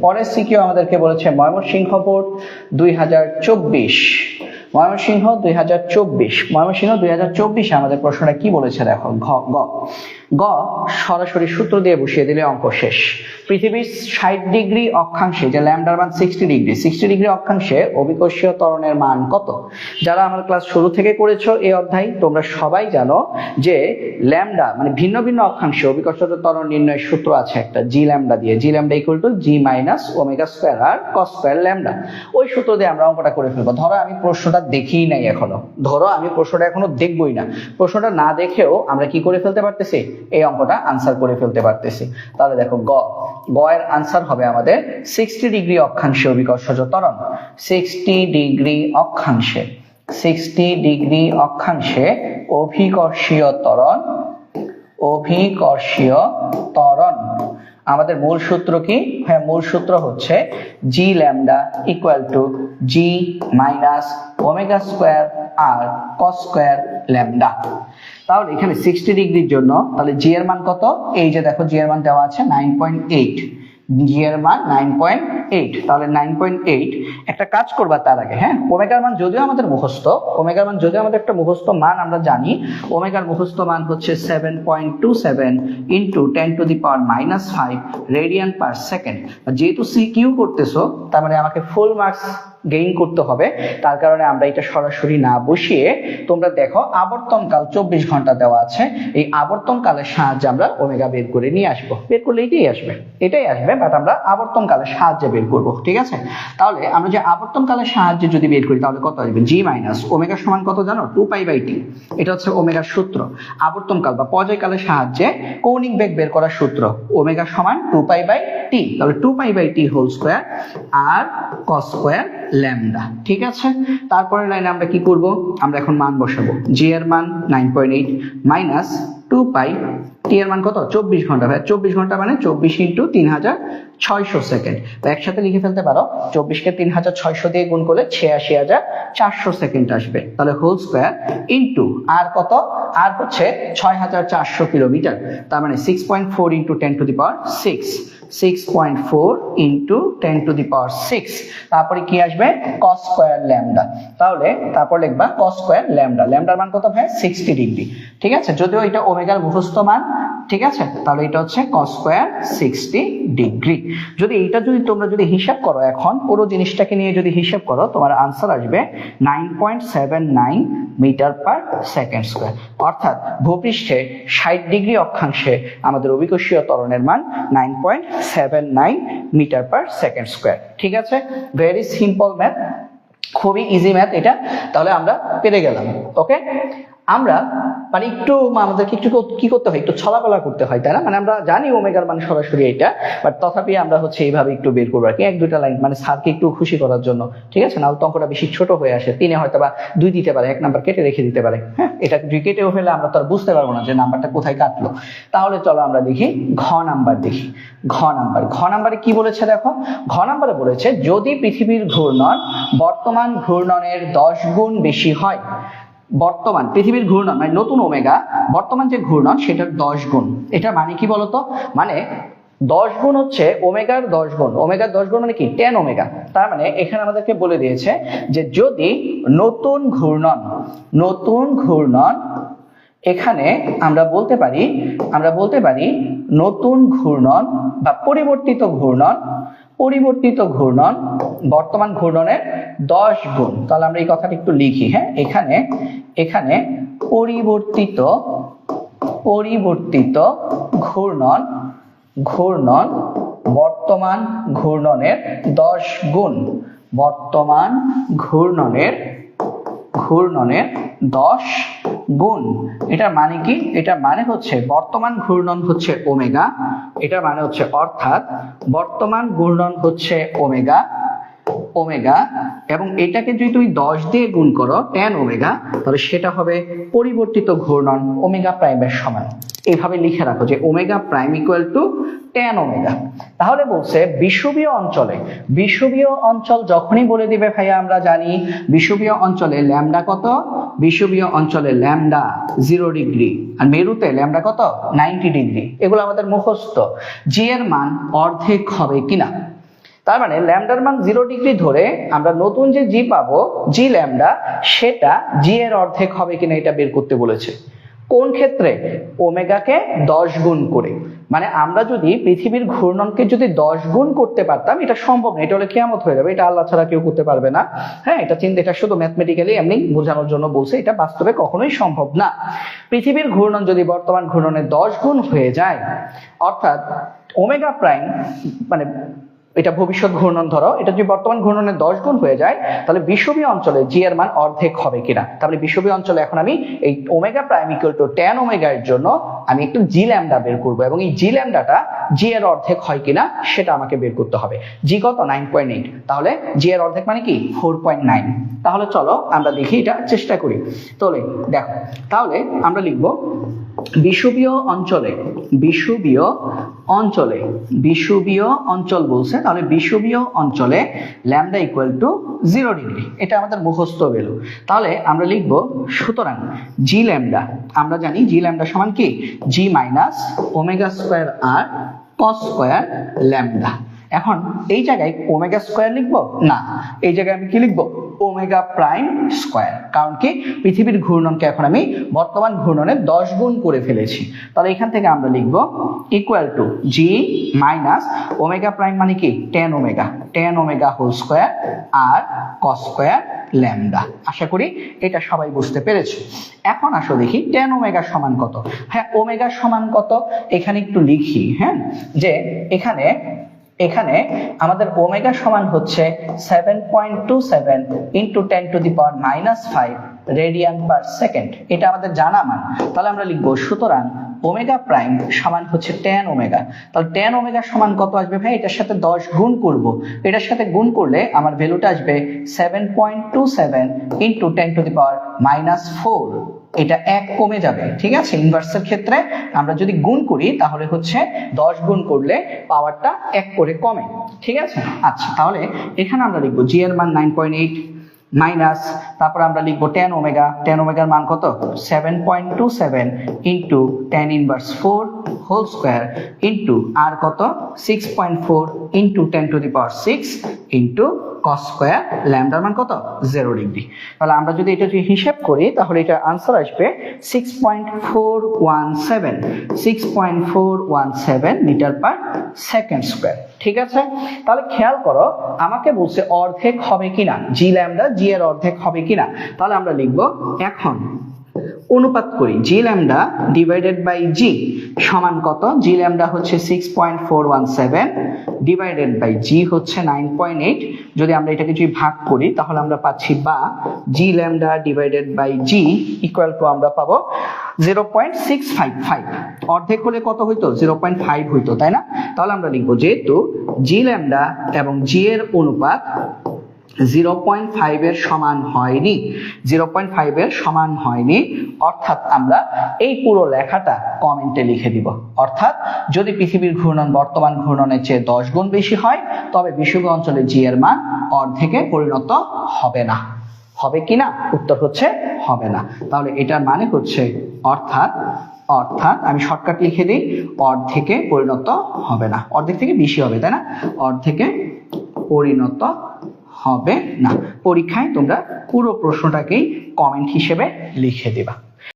পরের সিকিউ আমাদেরকে বলেছে ময়মনসিংহ বোর্ড দুই হাজার চব্বিশ। ময়মনসিংহ দুই হাজার চব্বিশ। ময়মনসিংহ দুই হাজার চব্বিশে আমাদের প্রশ্নটা কি বলেছে দেখো, ঘ, গ। গ, সরাসরি সূত্র দিয়ে বসিয়ে দিলে অঙ্ক শেষ। পৃথিবীর ষাট ডিগ্রি অক্ষাংশে, যে ল্যামডার মান সিক্সটি ডিগ্রি সিক্সটি ডিগ্রি অক্ষাংশে অভিকর্ষীয় ত্বরণের মান কত? যারা আমার ক্লাস শুরু থেকে করেছ এই অধ্যায়, তোমরা সবাই জানো যে ল্যামডা মানে ভিন্ন ভিন্ন অক্ষাংশে অভিকর্ষীয় ত্বরণ নির্ণয়ের সূত্র আছে একটা, জি ল্যামডা দিয়ে। G lambda equal to G minus omega square R cos square lambda. ওই সূত্র দিয়ে আমরা অঙ্কটা করে ফেলব। ধরো আমি প্রশ্নটা দেখিই নাই এখনও। ধরো আমি প্রশ্নটা এখনও দেখবই না। প্রশ্নটা না দেখেও আমরা কি করে ফেলতে পারতেছি? এই অঙ্কটা আনসার করে ফেলতে পারতেছি। তাহলে দেখো, গ। গ এর আনসার হবে আমাদের সিক্সটি ডিগ্রি অক্ষাংশে অভিকর্ষজ ত্বরণ। সিক্সটি ডিগ্রি অক্ষাংশে সিক্সটি ডিগ্রি অক্ষাংশে অভিকর্ষীয় ত্বরণ অভিকর্ষীয় ত্বরণ। আমাদের মূল সূত্র কি? হ্যাঁ মূল সূত্র হচ্ছে G lambda equal to G minus omega square R cos square lambda তাহলে এখানে সিক্সটি ডিগ্রির জন্য, তাহলে জি এর মান কত? এই যে দেখো জি এর মান দেওয়া আছে নাইন পয়েন্ট এইট জি এর মান নাইন পয়েন্ট এইট তাহলে নাইন পয়েন্ট এইট একটা কাজ করবা তার আগে হ্যাঁ? ওমেগার মান যদিও আমাদের মুখস্থ, ওমেগার মান যদিও আমাদের একটা মুখস্থ মান আমরা জানি, ওমেগার মুখস্থ মান হচ্ছে seven point two seven into ten to the power minus five radian per second যেহেতু সি কিউ করতেছো, তার মানে আমাকে ফুল মার্কস গেইন করতে হবে। তার কারণে আমরা এটা সরাসরি না বসিয়ে তোমরা দেখো আবর্তনকাল চব্বিশ ঘণ্টা দেওয়া আছে। এই আবর্তনকালের সাহায্যে আমরা ওমেগা বের করে নিয়ে আসব। বের করলে এটাই আসবে। এটাই আসবে বাট আমরা আবর্তনকালের সাহায্যে বের করব, ঠিক আছে? তাহলে আমরা যে আবর্তনকালের সাহায্যে যদি বের করি, তাহলে কত আসবে? জি মাইনাস ওমেগা সমান কত জানো? টু পাই বাই টি এটা হচ্ছে ওমেগার সূত্র। আবর্তনকাল বা পর্যায়কালের সাহায্যে কৌণিক বেগ বের করার সূত্র। ওমেগা সমান টু পাই বাই টি তাহলে two pi by T whole square R cos square lambda ঠিক আছে? তারপরে লাইনে আমরা কি করব? আমরা এখন মান বসাবো। জি এর মান nine point eight minus two pi T এর মান কত? চব্বিশ ঘণ্টা। ভাই চব্বিশ ঘণ্টা মানে চব্বিশ ইন্টু তিন হাজার ছয়শো সেকেন্ড তো একসাথে লিখে ফেলতে পারো, চব্বিশকে তিন হাজার ছয়শো দিয়ে গুণ করলে ছিয়াশি হাজার চারশো সেকেন্ড আসবে। তাহলে হোল স্কোয়ার ইন্টু আর কত? আর হচ্ছে ছয় হাজার চারশো কিলোমিটার তার মানে six point four into ten to the power six six point four into ten to the power six তারপরে কি আসবে? কস স্কোয়ার ল্যামডা তাহলে তারপর লিখবা কস স্কোয়ার ল্যামডা ল্যামডার মান কত ভাই? সিক্সটি ডিগ্রি ঠিক আছে? যদিও এটা ওমেগার মুখস্থ মান ঠিক আছে? তাহলে এটা হচ্ছে কস স্কোয়ার সিক্সটি ডিগ্রি যদি এইটা যদি তোমরা যদি হিসাব করো এখন, পুরো জিনিসটাকে নিয়ে যদি হিসাব করো, তোমার আনসার আসবে nine point seven nine metre per second square অর্থাৎ ভূপৃষ্ঠে ষাট ডিগ্রি অক্ষাংশে আমাদের অভিকর্ষীয় ত্বরণের মান nine point seven nine metre per second square ঠিক আছে? ভেরি সিম্পল ম্যাথ খুবই ইজি ম্যাথ এটা। তাহলে আমরা পেরে গেলাম। ওকে আমরা মানে একটু আমাদেরকে একটু কি করতে হয়? একটু ছলাকলা করতে হয়, তাই না? মানে আমরা জানি ওমেগার মানে সরাসরি এটা বাট তথাপি আমরা হচ্ছে এইভাবে একটু বের করব আর কি। এক দুটা লাইন মানে স্যারকে একটু খুশি করার জন্য, ঠিক আছে? না অঙ্কটা বেশি ছোট হয়ে আসে। তিনে হয়তো বা দুই দিতে পারে, এক নাম্বার কেটে রেখে দিতে পারে। হ্যাঁ এটা দুই কেটেও ফেলে আমরা তো আর বুঝতে পারব না যে নাম্বারটা কোথায় কাটলো। তাহলে চলো আমরা দেখি ঘ নাম্বার দেখি। ঘ নাম্বার। ঘ নাম্বারে কি বলেছে দেখো? ঘ নাম্বারে বলেছে, যদি পৃথিবীর ঘূর্ণন বর্তমান ঘূর্ণনের দশ গুণ বেশি হয় বর্তমান, পৃথিবীর ঘূর্ণন মানে নতুন ওমেগা, বর্তমান যে ঘূর্ণন, সেটার দশ গুণ। এটা মানে কি বলতো? মানে দশ গুণ হচ্ছে ওমেগার দশ গুণ। ওমেগার দশ গুণ মানে কি? Ten omega. তার মানে এখানে আমাদেরকে বলে দিয়েছে যে যদি নতুন ঘূর্ণন নতুন ঘূর্ণন, এখানে আমরা বলতে পারি, আমরা বলতে পারি নতুন ঘূর্ণন বা পরিবর্তিত ঘূর্ণন পরিবর্তিত ঘূর্ণন, বর্তমান ঘূর্ণনের দশ গুণ। তাহলে আমরা এই কথাটা একটু লিখি হ্যাঁ? এখানে এখানে পরিবর্তিত পরিবর্তিত ঘূর্ণন ঘূর্ণন বর্তমান ঘূর্ণনের দশ গুণ। বর্তমান ঘূর্ণনের ঘূর্ণনের দশ গুণ। এটার মানে কি? এটা মানে হচ্ছে বর্তমান ঘূর্ণন হচ্ছে ওমেগা। এটা মানে হচ্ছে অর্থাৎ বর্তমান ঘূর্ণন হচ্ছে ওমেগা। ওমেগা এবং এটাকে যদি তুমি দশ দিয়ে গুণ করো টেন ওমেগা, তাহলে সেটা হবে পরিবর্তিত ঘূর্ণন ওমেগা প্রাইমের সমান। এইভাবে লিখে রাখো যে omega prime equal to ten omega. তাহলে বলছে বিষুবীয় অঞ্চলে বিষুবীয় অঞ্চল যখনই বলে দিবে ভাইয়া আমরা জানি বিষুবীয় অঞ্চলে ল্যামডা কত? বিষুবীয় অঞ্চলে ল্যামডা জিরো ডিগ্রি আর মেরুতে ল্যামডা কত? নাইনটি ডিগ্রি এগুলো আমাদের মুখস্থ। জি এর মান অর্ধেক হবে কিনা? তার মানে ল্যামডার মান জিরো ডিগ্রি ধরে আমরা নতুন যে জি পাবো জি ল্যামডা সেটা জি এর অর্ধেক হবে কিনা এটা বের করতে বলেছে। কোন ক্ষেত্রে? ওমেগাকে দশ গুণ করে। মানে আমরা যদি পৃথিবীর ঘূর্ণনকে যদি দশ গুণ করতে পারতাম, এটা সম্ভব না। এটা হলে কেমত হয়ে যাবে। এটা আল্লাহ ছাড়া কেউ করতে পারবে না। হ্যাঁ এটা চিন্তা, এটা শুধু ম্যাথমেটিক্যালি এমনি বোঝানোর জন্য বলছে, এটা বাস্তবে কখনোই সম্ভব না। পৃথিবীর ঘূর্ণন যদি বর্তমান ঘূর্ণনের দশ গুণ হয়ে যায়, অর্থাৎ ওমেগা প্রাইম মানে এটা ভবিষ্যৎ ঘূর্ণন, ধরো। এটা যদি বর্তমান ঘূর্ণনের দশ গুণ হয়ে যায়, তাহলে বিষুবীয় অঞ্চলে জি এর মান অর্ধেক হবে কিনা? তাহলে বিষুবীয় অঞ্চলে এখন আমি এই omega prime equal to ten omega এর জন্য আমি একটু জি ল্যামডা বের করব এবং এই জি ল্যামডাটা জি এর অর্ধেক হয় কিনা সেটা আমাকে বের করতে হবে। জি কত? নাইন পয়েন্ট এইট তাহলে জি এর অর্ধেক মানে কি? ফোর পয়েন্ট নাইন তাহলে চলো আমরা দেখি এটা, চেষ্টা করি। তাহলে দেখো, তাহলে আমরা লিখব বিষুবীয় অঞ্চলে বিষুবীয় অঞ্চলে বিষুবীয় অঞ্চল বলছে, তাহলে বিষুবীয় অঞ্চলে lambda equal to zero degree এটা আমাদের মুখস্থ গেল। তাহলে আমরা লিখব, সুতরাং জি ল্যামডা আমরা জানি জি ল্যামডা সমান কি? G minus omega square R cos square lambda এখন এই জায়গায় ওমেগা স্কোয়ার লিখব? না। এই জায়গায় আমি কি লিখব? ওমেগা প্রাইম স্কোয়ার কারণ কি? পৃথিবীর ঘূর্ণনকে এখন আমি বর্তমান ঘূর্ণনে দশ গুণ করে ফেলেছি। তাহলে এখান থেকে আমরা লিখব equal to g minus omega prime মানে কি? Ten omega ten omega whole square R cos square lambda আশা করি এটা সবাই বুঝতে পেরেছ। এখন আসো দেখি টেন ওমেগা সমান কত? হ্যাঁ ওমেগা সমান কত? এখানে একটু লিখি হ্যাঁ? যে এখানে এখানে আমাদের ওমেগা সমান হচ্ছে seven point two seven into ten to the power minus five radian per second এটা আমাদের জানা মান। তাহলে আমরা লিখব, সুতরাং ওমেগা প্রাইম সমান হচ্ছে টেন ওমেগা তাহলে টেন ওমেগা সমান কত আসবে ভাই? এটার সাথে দশ গুণ করব। এটার সাথে গুণ করলে আমার ভ্যালুটা আসবে seven point two seven into ten to the power minus four এটা এক কমে যাবে, ঠিক আছে? ইনভার্সের ক্ষেত্রে আমরা যদি গুণ করি, তাহলে হচ্ছে দশ গুণ করলে পাওয়ারটা এক করে কমে, ঠিক আছে? আচ্ছা তাহলে এখানে আমরা লিখব জি এর মান নাইন পয়েন্ট এইট মাইনাস, তারপর আমরা লিখব টেন ওমেগা টেন ওমেগার মান কত? Seven point two seven into ten inverse four whole square into R কত? Six point four into ten to the power six into cos square ল্যামডার মান কত? Zero degree তাহলে আমরা যদি এটা যদি হিসেব করি, তাহলে এটা আনসার আসবে six point four one seven six point four one seven meter per second square ঠিক আছে? তাহলে খেয়াল করো, আমাকে বলছে অর্ধেক হবে কিনা? জি ল্যামডা জি এর অর্ধেক হবে কিনা? তাহলে আমরা লিখব এখন অনুপাত করি। G lambda divided by g সমান কত? জি ল্যামডা হচ্ছে six point four one seven divided by g হচ্ছে নাইন পয়েন্ট এইট যদি আমরা এটাকে যদি ভাগ করি, তাহলে আমরা পাচ্ছি বা g lambda divided by g equal to আমরা পাবো zero point six five five অর্ধেক হলে কত হইতো? জিরো পয়েন্ট ফাইভ হইতো, তাই না? তাহলে আমরা লিখব যেহেতু জি ল্যামডা এবং জি এর অনুপাত জিরো পয়েন্ট ফাইভের সমান হয়নি। জিরো পয়েন্ট ফাইভের সমান হয়নি। অর্থাৎ আমরা এই পুরো লেখাটা কমেন্টে লিখে দিব। অর্থাৎ যদি পৃথিবীর ঘূর্ণন বর্তমান ঘূর্ণনের চেয়ে দশ গুণ বেশি হয়, তবে বিষুব অঞ্চলে জি এর মান অর্ধেকে পরিণত হবে না। হবে কি না উত্তর হচ্ছে হবে না। তাহলে এটার মানে হচ্ছে অর্থাৎ অর্থাৎ আমি শর্টকাট লিখে দিই, অর্ধেকে পরিণত হবে না। অর্ধেক থেকে বেশি হবে, তাই না? অর্ধেকে পরিণত হবে না। পরীক্ষায় তোমরা পুরো প্রশ্নটাকেই কমেন্ট হিসেবে লিখে দিবা।